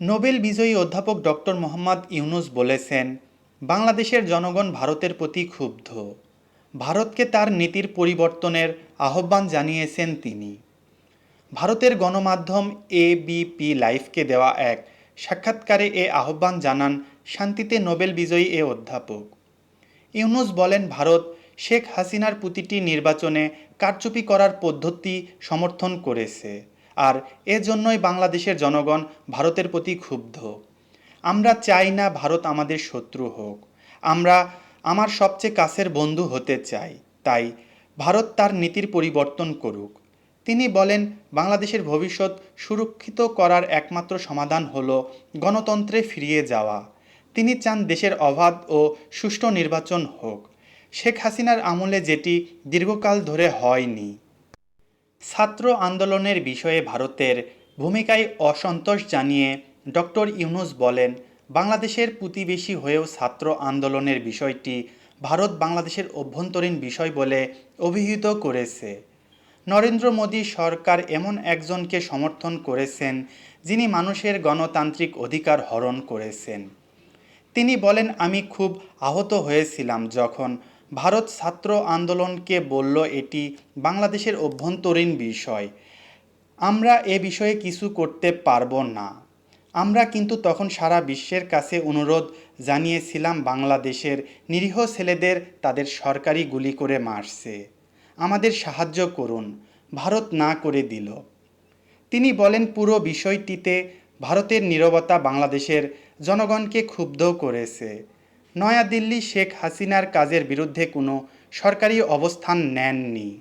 Nobel বিজয়ী অধ্যাপক doctor Mohammad Yunus বলেছেন, বাংলাদেশের জনগণ ভারতের প্রতি ক্ষুব্ধ। ভারতকে তার নীতির পরিবর্তনের আহ্বান জানিয়েছেন তিনি। ভারতের গণমাধ্যম এবিপি লাইফকে দেওয়া এক সাক্ষাৎকারে এ আহ্বান জানান শান্তিতে নোবেল বিজয়ী এ অধ্যাপক। ইউনুস বলেন, ভারত শেখ হাসিনার প্রতিটি নির্বাচনে কারচুপি করার পদ্ধতি সমর্থন করেছে। আর এজন্যই বাংলাদেশের জনগণ ভারতের প্রতি ক্ষুব্ধ। আমরা চাই না ভারত আমাদের শত্রু হোক। আমরা আমার সবচেয়ে কাছের বন্ধু হতে চাই। তাই ভারত তার নীতির পরিবর্তন করুক। তিনি বলেন, বাংলাদেশের ভবিষ্যৎ সুরক্ষিত করার একমাত্র সমাধান হলো গণতন্ত্রে ফিরিয়ে যাওয়া। তিনি চান দেশের অবাধ ও সুষ্ঠু নির্বাচন হোক। শেখ হাসিনার আমলে যেটি দীর্ঘকাল ধরে হয়নি। ছাত্র আন্দোলনের বিষয়ে ভারতের ভূমিকায় অসন্তোষ জানিয়ে ডক্টর ইউনুস বলেন, বাংলাদেশের প্রতিবেশী হয়েও ছাত্র আন্দোলনের বিষয়টি ভারত বাংলাদেশের অভ্যন্তরীণ বিষয় বলে অভিহিত করেছে। নরেন্দ্র মোদী সরকার এমন একজনকে সমর্থন করেছেন, যিনি মানুষের গণতান্ত্রিক অধিকার হরণ করেছেন। তিনি বলেন, আমি খুব আহত হয়েছিলাম যখন ভারত ছাত্র আন্দোলনকে বলল এটি বাংলাদেশের অভ্যন্তরীণ বিষয়। আমরা এ বিষয়ে কিছু করতে পারব না। আমরা কিন্তু তখন সারা বিশ্বের কাছে অনুরোধ জানিয়েছিলাম বাংলাদেশের নিরীহ ছেলেদের তাদের সরকারি গুলি করে মারছে। আমাদের সাহায্য করুন, ভারত না করে দিল। তিনি বলেন, পুরো বিষয়টিতে ভারতের নীরবতা বাংলাদেশের জনগণকে ক্ষুব্ধ করেছে। নয়াদিল্লি শেখ হাসিনার কাজের বিরুদ্ধে কোনো সরকারি অবস্থান নেননি।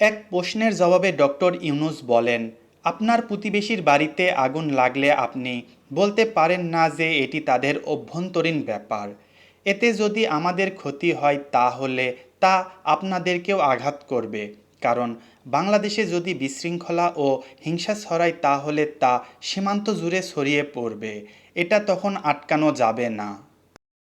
এক প্রশ্নের জবাবে ডক্টর ইউনুস বলেন, আপনার প্রতিবেশীর বাড়িতে আগুন লাগলে আপনি বলতে পারেন না যে এটি তাদের অভ্যন্তরীণ ব্যাপার। এতে যদি আমাদের ক্ষতি হয় তাহলে তা আপনাদেরকেও আঘাত করবে। কারণ বাংলাদেশে যদি বিশৃঙ্খলা ও হিংসা ছড়ায় তাহলে তা সীমান্ত জুড়ে ছড়িয়ে পড়বে। এটা তখন আটকানো যাবে না।